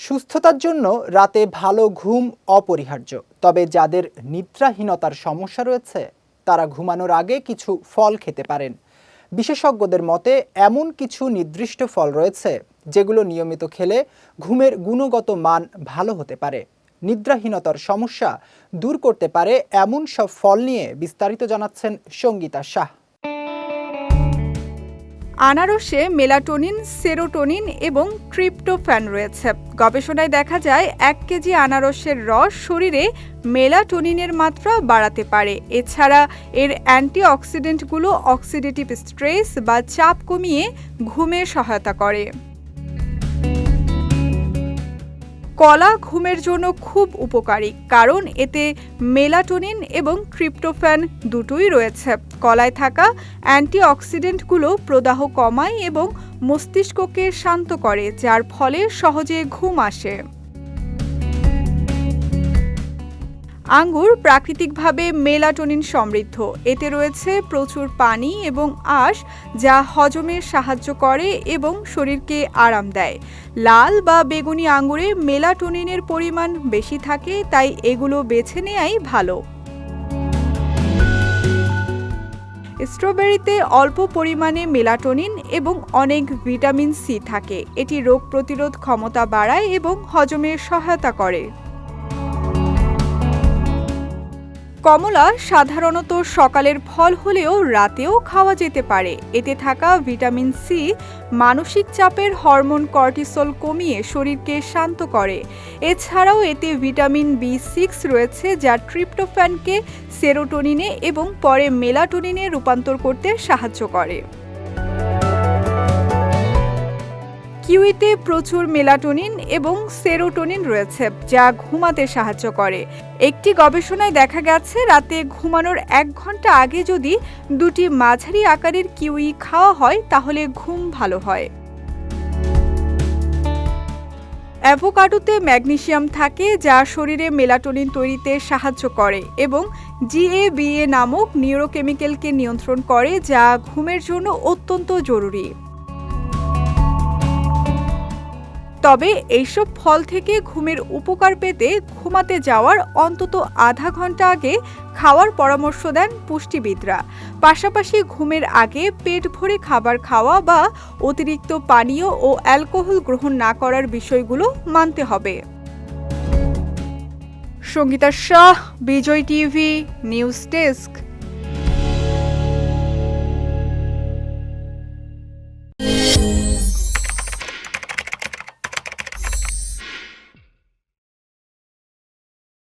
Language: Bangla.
সুস্থতার জন্য রাতে ভালো ঘুম অপরিহার্য। তবে যাদের নিদ্রাহীনতার সমস্যা রয়েছে, তারা ঘুমানোর আগে কিছু ফল খেতে পারেন। বিশেষজ্ঞদের মতে, এমন কিছু নির্দিষ্ট ফল রয়েছে, যেগুলো নিয়মিত খেলে ঘুমের গুণগত মান ভালো হতে পারে। নিদ্রাহীনতার সমস্যা দূর করতে পারে এমন সব ফল নিয়ে বিস্তারিত জানাচ্ছেন সঙ্গীতা শাহ। আনারসে মেলাটোনিন, সেরোটোনিন এবং ট্রিপ্টোফ্যান রয়েছে। গবেষণায় দেখা যায়, এক কেজি আনারসের রস শরীরে মেলাটোনিনের মাত্রা বাড়াতে পারে। এছাড়া এর অ্যান্টিঅক্সিডেন্টগুলো অক্সিডেটিভ স্ট্রেস বা চাপ কমিয়ে ঘুমে সহায়তা করে। কলা ঘুমের জন্য খুব উপকারী, কারণ এতে মেলাটোনিন এবং ক্রিপ্টোফ্যান দুটোই রয়েছে। কলায় থাকা অ্যান্টিঅক্সিডেন্টগুলো প্রদাহ কমায় এবং মস্তিষ্ককে শান্ত করে, যার ফলে সহজে ঘুম আসে। আঙ্গুর প্রাকৃতিকভাবে মেলাটোনিন সমৃদ্ধ। এতে রয়েছে প্রচুর পানি এবং আঁশ যা হজমে সাহায্য করে এবং শরীরকে আরাম দেয়। লাল বা বেগুনি আঙ্গুরে মেলাটোনিনের পরিমাণ বেশি থাকে, তাই এগুলো বেছে নেয়াই ভালো। স্ট্রবেরিতে অল্প পরিমাণে মেলাটোনিন এবং অনেক ভিটামিন সি থাকে। এটি রোগ প্রতিরোধ ক্ষমতা বাড়ায় এবং হজমে সহায়তা করে। কমলা সাধারণত সকালের ফল হলেও রাতেও খাওয়া যেতে পারে। এতে থাকা ভিটামিন সি মানসিক চাপের হরমোন কর্টিসল কমিয়ে শরীরকে শান্ত করে। এছাড়াও এতে ভিটামিন বি সিক্স রয়েছে যা ট্রিপ্টোফ্যানকে সেরোটোনিনে এবং পরে মেলাটোনিনে রূপান্তর করতে সাহায্য করে। কিউইতে প্রচুর মেলাটোনিন এবং সেরোটোনিন রয়েছে, যা ঘুমাতে সাহায্য করে। একটি গবেষণায় দেখা গেছে, রাতে ঘুমানোর এক ঘণ্টা আগে যদি দুটি মাঝারি আকারের কিউই খাওয়া হয়, তাহলে ঘুম ভালো হয়। অ্যাভোকাডোতে ম্যাগনেসিয়াম থাকে, যা শরীরে মেলাটোনিন তৈরিতে সাহায্য করে এবং জিএবিএ নামক নিউরোকেমিক্যালকে নিয়ন্ত্রণ করে, যা ঘুমের জন্য অত্যন্ত জরুরি। তবে এইসব ফল থেকে ঘুমের উপকার পেতে ঘুমাতে যাওয়ার অন্তত আধা ঘণ্টা আগে খাওয়ার পরামর্শ দেন পুষ্টিবিদরা। পাশাপাশি ঘুমের আগে পেট ভরে খাবার খাওয়া বা অতিরিক্ত পানীয় ও অ্যালকোহল গ্রহণ না করার বিষয়গুলো মানতে হবে। Sangeeta Shah, Vijay TV, news desk.